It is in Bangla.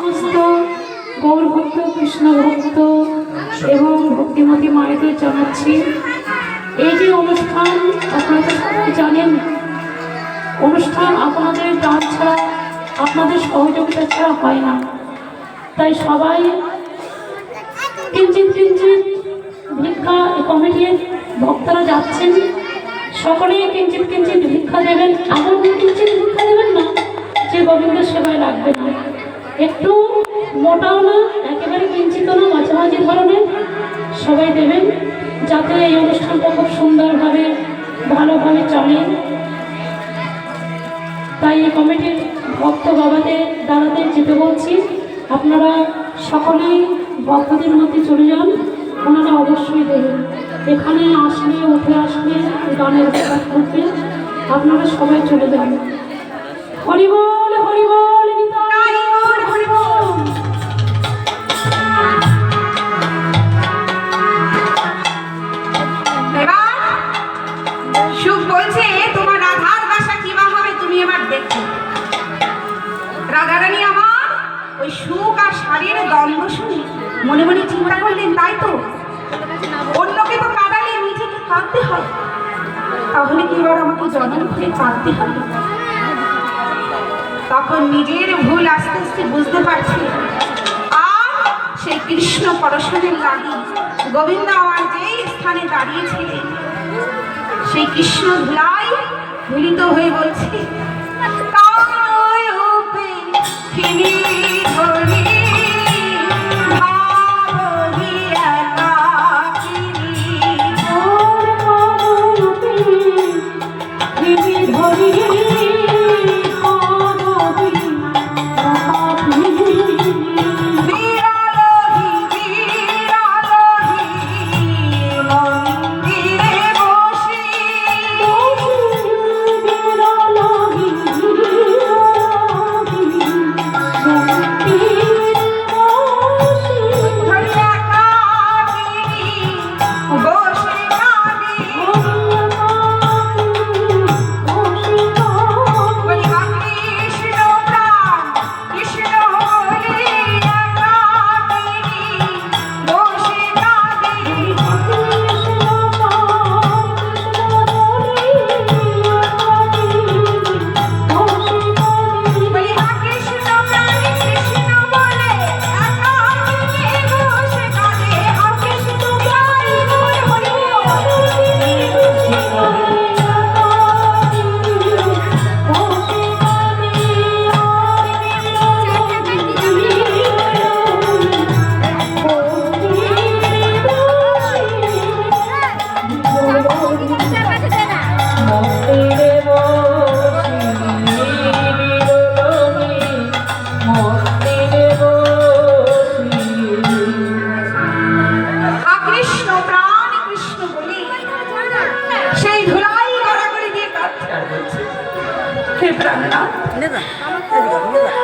সমস্ত গৌর ভক্ত কৃষ্ণ ভক্ত এবং ভক্তিমতী মায়েদের জানাচ্ছি, এই যে অনুষ্ঠান আপনারা সবাই জানেন, অনুষ্ঠান আপনাদের দান ছাড়া, আপনাদের সহযোগিতা ছাড়া হয় না। তাই সবাই কিঞ্চিত কিঞ্চিত ভিক্ষা কমিটির ভক্তরা যাচ্ছেন। সকলেই কিঞ্চিত কিঞ্চিত ভিক্ষা দেবেন। এমন কিঞ্চিত ভিক্ষা দেবেন না, যে গোবিন্দ সেবায় লাগবে না। একটু মোটাও না, একেবারে কিঞ্চিত না, মাঝামাঝি ধরনের। সবাই দেবেন, যাতে এই অনুষ্ঠানটা খুব সুন্দরভাবে, ভালোভাবে চলে। তাই এই কমিটির ভক্ত বাবাদের দাদাদের যেতে বলছি, আপনারা সকলেই ভক্তদের মধ্যে চলে যান, ওনারা অবশ্যই দেবেন। এখানে আসলে, উঠে আসলে গানের ব্যাপার থাকবে আপনারা সবাই চলে যান। হরিবল হরিবল! মনে মনে চিন্তা করলেন, তাই তো? অন্যকে তো কাঁদালে নিজেকে কাঁদতে হয়। তাহলে কি এবার আমাকে জনম করে কাঁদতে হবে? তখন নিজের ভুল আস্তে আস্তে বুঝতে পারছি। আর সেই কৃষ্ণ পরশনের লাগি গোবিন্দ আমার যেই স্থানে দাঁড়িয়েছিলেন, সেই কৃষ্ণ ধুলাই ধুলিত হয়ে বলছে 那个，那们个，那个。